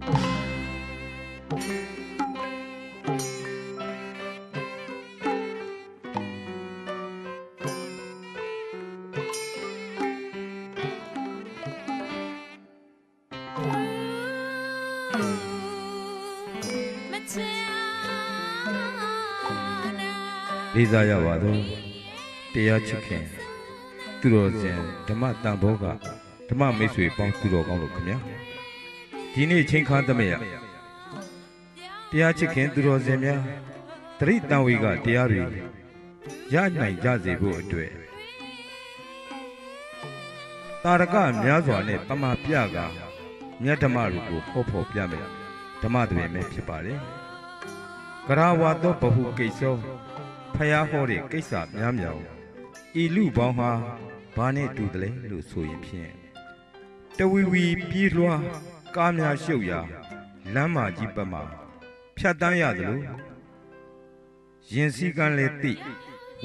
မချာနာလေးစားရပါသောတရားချစ်ခင်သူတော်စင်ဓမ္မတန်ဘောကဓမ္မမိတ်ဆွေပေါင်းသူတော်ကောင်းတို့ခင်ဗျာ ဒီနေ့ချင်းခါသမယတရားချစ်ခင်သူတော်စင်များတရိတံဝေကတရားတွေရနိုင်ကြစေဖို့အတွက်တာရကများစွာနဲ့ပမာပြကမြတ်ဓမ္မတို့ကိုဟောဖို့ပြမယ်ဓမ္မတွေပဲဖြစ်ပါတယ်ကရာဝါသောဘဟုကိစ္စောဖယားဟောတဲ့ကိစ္စများများကိုဤလူပေါင်းဟာဘာနဲ့တူတယ်လဲလို့ဆိုရင်ဖြင့်တဝီဝီပြေးလွှား ကားများရှုပ်ရာလမ်းမကြီးပတ်မှာဖြတ်တန်းရသလိုရင်စည်းကမ်းလည်းသိ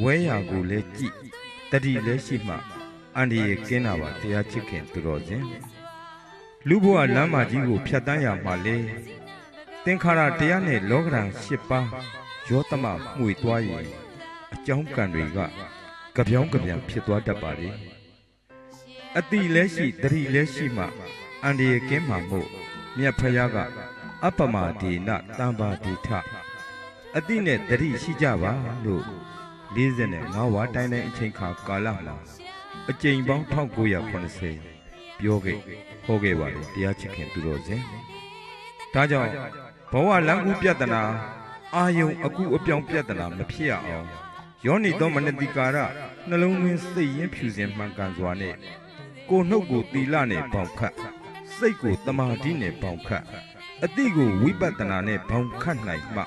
ဝဲရာကိုလည်းကြည့်တတိလည်းရှိမှအန္တရာယ်ကင်းတာပါတရားချစ်ခင်သူတော်စင်လူဘဝလမ်းမကြီးကိုဖြတ်တန်းရမှာလေသင်္ခါရတရားနဲ့လောကဓာတ်၈ပါးရောသမမှုေသွားရင်အကြောင်းကံတွေကကြပြောင်းကြပြန်ဖြစ်သွားတတ်ပါလေအတိလဲရှိတတိလဲရှိမှ အန္တရာယ်ကင်းမှာမို့မြတ်ဖယားကအပ္ပမဒေနတံပါတိထအတိနဲ့တတိရှိကြပါလို့45ဝါတိုင်းတိုင်းအချိန်ခါကာလမှာအကြိမ်ပေါင်း1980ပြောခဲ့ဟောခဲ့ပါတယ်တရားချစ်ခင်သူတော်စင်ဒါကြောင့်ဘဝလမ်းကူးပြဿနာအာယုံအကူအပြောင်းပြဿနာမဖြစ်ရအောင်ယောနိသောမနတိကာရနှလုံးသွင်းစိတ်ရင်းဖြူစင်မှန်ကန်စွာနဲ့ကိုယ်နှုတ်ကိုတီလနဲ့ပေါင်ခတ် စိတ်ကိုတမာတိနဲ့ပေါင်ခတ်အတိကိုဝိပဿနာနဲ့ပေါင်ခတ်နိုင်မှ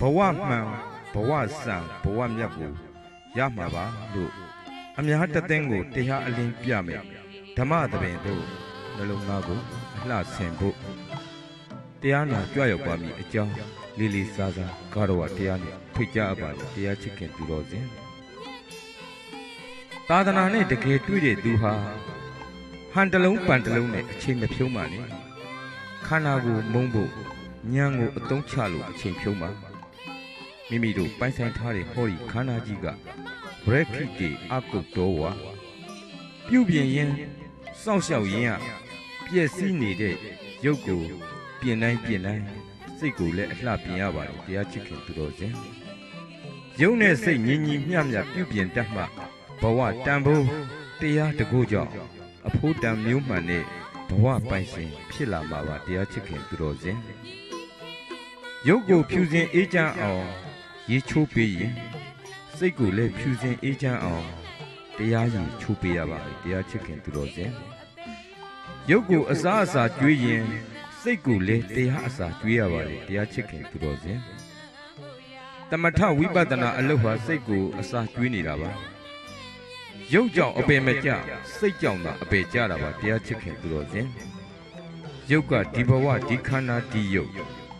ဘဝမှန်ဘဝစံဘဝမြတ်ကိုရမှာပါလို့အများတသိန်းကိုတရားအလင်းပြမယ်ဓမ္မသဘင်တို့နှလုံးသားကိုအလှဆင်ဖို့တရားနာကြွရောက်ပါမည်အကြောင်းလေးလေးစားစားကာရဝတရားနဲ့ဖိတ်ကြားအပ်ပါလေတရားချစ်ခင်သူတော်စင်သာသနာနဲ့တကယ်တွေ့တဲ့သူဟာ ဟန်တလုံးပန်တလုံးနဲ့အချိန်မဖြုံးပါနဲ့ခန္ဓာကိုမုန်းဖို့ညံကိုအတုံးချလို့အချိန်ဖြုံးပါမိမိတို့ပိုင်ဆိုင်ထားတဲ့ဟောဒီခန္ဓာကြီးကဘရက်ခိတေအကုတ်တော်ဝါပြုတ်ပြင်းရင်စောင့်ရှောက်ရင်ကပျက်စီးနေတဲ့ရုပ်ကိုပြင်တိုင်းပြင်တိုင်းစိတ်ကိုလည်းအလှပြင်ရပါတယ်တရားချစ်ခင်သူတော်စင်ယုံနဲ့စိတ်ညီညီမျှမျှပြုပြင်တတ်မှဘဝတန်ဖိုးတရားတကူကြောင့် အဖို့တန်မျိုးမှန်တဲ့ဘဝပိုင်ရှင်ဖြစ်လာမှာပါတရားချစ်ခင်သူတော်စင်ရုပ်ကိုဖြူစင်အေးချမ်းအောင်ရေချိုးပေးရင်စိတ်ကိုလည်းဖြူစင်အေးချမ်းအောင်တရားရည်ချိုးပေးရပါမယ်တရားချစ်ခင်သူတော်စင်ရုပ်ကိုအစားအစာကျွေးရင်စိတ်ကိုလည်းတရားအစာကျွေးရပါလေတရားချစ်ခင်သူတော်စင်တမထဝိပဿနာအလုပ်ဟာစိတ်ကိုအစာကျွေးနေတာပါ ရုပ်ကြောင့်အပေမကြစိတ်ကြောင့်သာအပေကြတာပါတရားချစ်ခင်သူတော်စင်ရုပ်ကဒီဘဝဒီခန္ဓာဒီရုပ်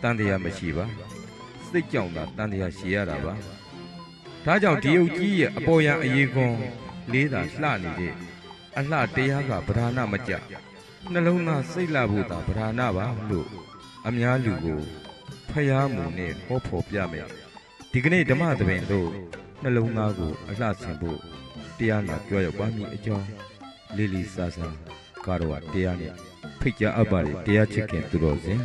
တန်တရားမရှိပါစိတ်ကြောင့်သာတန်တရားရှိရတာပါဒါကြောင့်ဒီရုပ်ကြီးရဲ့အပေါ်ယံအရေးကွန်လေးသာလှနေတဲ့အလှတရားကဗราဏမကြ နှလုံးသားစိတ်လာဖို့သာဗราဏပါလို့အများလူကိုဖျားမှုနဲ့ဟောဖို့ပြမယ်ဒီကနေ့ဓမ္မသဘင်တို့နှလုံးသားကိုအလှဆင်ဖို့ တရားနာကြွရောက်ပါမည်အကြောင်းလေးလေးစားစားကာရဝတရားနဲ့ဖိတ်ကြားအပ်ပါလေတရားချစ်ခင်သူတော်စင်